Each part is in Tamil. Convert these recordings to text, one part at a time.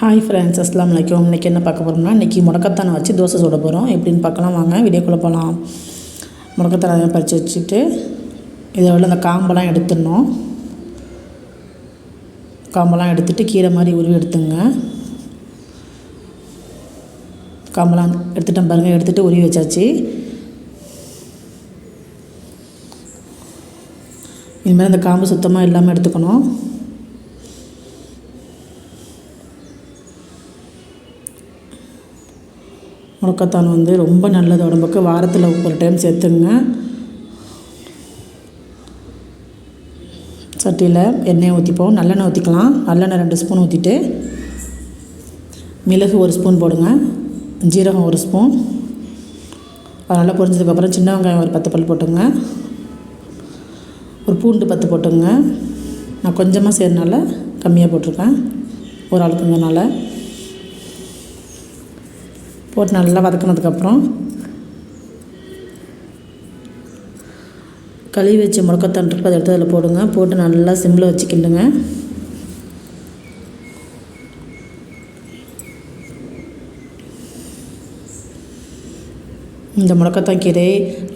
ஹாய் ஃப்ரெண்ட்ஸ் அஸ்லாம் வலைக்கம் இன்றைக்கி என்ன பார்க்க போகிறோம்னா இன்றைக்கி முடக்கத்தானை வச்சு தோசை சுட போகிறோம் எப்படின்னு பார்க்கலாம் வாங்க வீடியோக்குள்ளே போகலாம் முடக்கத்தானை பறித்து வச்சுட்டு இதை உள்ள அந்த காம்பெல்லாம் எடுத்துடணும். காம்பெல்லாம் எடுத்துகிட்டு கீரை மாதிரி உருவி எடுத்துங்க. காம்பெல்லாம் எடுத்துட்டேன் பாருங்கள் எடுத்துகிட்டு உருவி வச்சாச்சு. இதுமாதிரி அந்த காம்பு சுத்தமாக இல்லாமல் எடுத்துக்கணும். முடக்கத்தான் வந்து ரொம்ப நல்லது உடம்புக்கு. வாரத்தில் ஒரு டைம் சேர்த்துங்க. சட்டியில் எண்ணெயை ஊற்றிப்போம் நல்லெண்ணெய் ஊற்றிக்கலாம் நல்லெண்ணெய் ரெண்டு ஸ்பூன் ஊற்றிட்டு மிளகு ஒரு ஸ்பூன் போடுங்க. ஜீரகம் ஒரு ஸ்பூன் அது நல்லா பொரிஞ்சதுக்கப்புறம் சின்ன வெங்காயம் ஒரு பத்து பல் போட்டுங்க. ஒரு பூண்டு பத்து போட்டுங்க. நான் கொஞ்சமாக செய்கிறனால கம்மியாக போட்டிருக்கேன். ஒரு ஆளுக்குங்கனால போட்டு நல்லா வதக்கினதுக்கப்புறம் கழுவி வச்ச முடக்கத்தான் இருக்கு அதை எடுத்து அதில் போடுங்க. போட்டு நல்லா சிம்மில் வச்சு கிண்டுங்க. இந்த முடக்கத்தான் கீரை.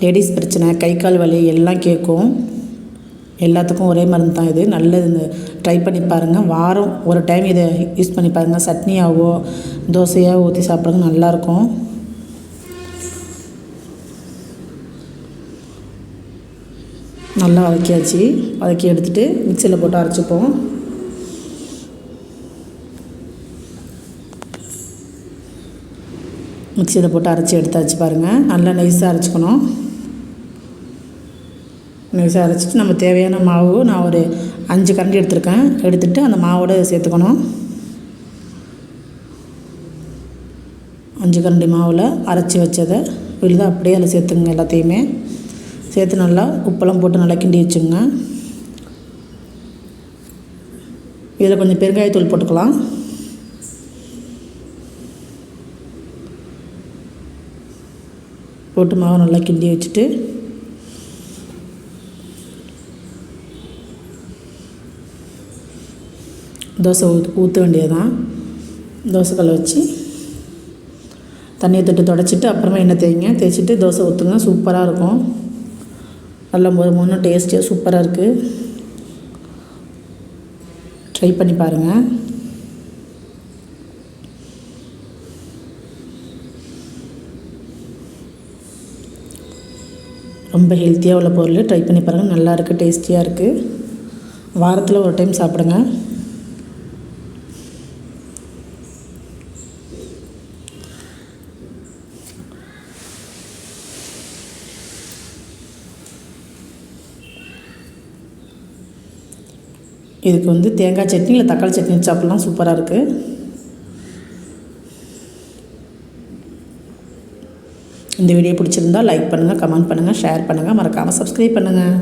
லேடிஸ் பிரச்சனை. கை கால் வலி எல்லாம் கேட்கும். எல்லாத்துக்கும் ஒரே மருந்து தான் இது. நல்லது இந்த ட்ரை பண்ணி பாருங்கள் வாரம் ஒரு டைம் இதை யூஸ் பண்ணி பாருங்கள் சட்னியாகவோ தோசையாக ஊற்றி சாப்பிடுங்க நல்லாயிருக்கும். நல்லா வதக்கியாச்சு. வதக்கி எடுத்துகிட்டு மிக்சியில் போட்டு அரைச்சிப்போம். மிக்சியில் போட்டு அரைச்சி எடுத்தாச்சு பாருங்கள் நல்லா நைஸாக அரைச்சிக்கணும். நைஸாக அரைச்சிட்டு நம்ம தேவையான மாவு நான் ஒரு அஞ்சு கரண்டி எடுத்திருக்கேன். எடுத்துகிட்டு அந்த மாவோடு சேர்த்துக்கணும். அஞ்சு கரண்டி மாவில் அரைச்சி வச்சதை வெளியில் அப்படியே அதில் சேர்த்துங்க எல்லாத்தையுமே. சேர்த்து நல்லா உப்பெல்லாம் போட்டு நல்லா கிண்டி வச்சுங்க இதில் கொஞ்சம் பெருங்காயத்தூள் போட்டுக்கலாம். போட்டு மாவு நல்லா கிண்டி வச்சுட்டு தோசை ஊத் ஊற்ற வேண்டியதான் தோசைக்கல்லை வச்சு தண்ணியை தொட்டு தொடச்சிட்டு அப்புறமா எண்ணெய் தேய்ங்க. தேய்ச்சிட்டு தோசை ஊற்றுங்க சூப்பராக இருக்கும். நல்லா மொறு மொறு டேஸ்டியாக சூப்பராக இருக்குது ட்ரை பண்ணி பாருங்கள் ரொம்ப ஹெல்த்தியாக உள்ள பொருள். ட்ரை பண்ணி பாருங்கள் நல்லா இருக்குது டேஸ்டியாக இருக்குது வாரத்தில் ஒரு டைம் சாப்பிடுங்க. இதுக்கு வந்து தேங்காய் சட்னி இல்லை தக்காளி சட்னி சாப்பிட்லாம். சூப்பராக இருக்குது இந்த வீடியோ பிடிச்சிருந்தா லைக் பண்ணுங்கள் கமெண்ட் பண்ணுங்கள் ஷேர் பண்ணுங்கள் மறக்காமல் சப்ஸ்கிரைப் பண்ணுங்கள்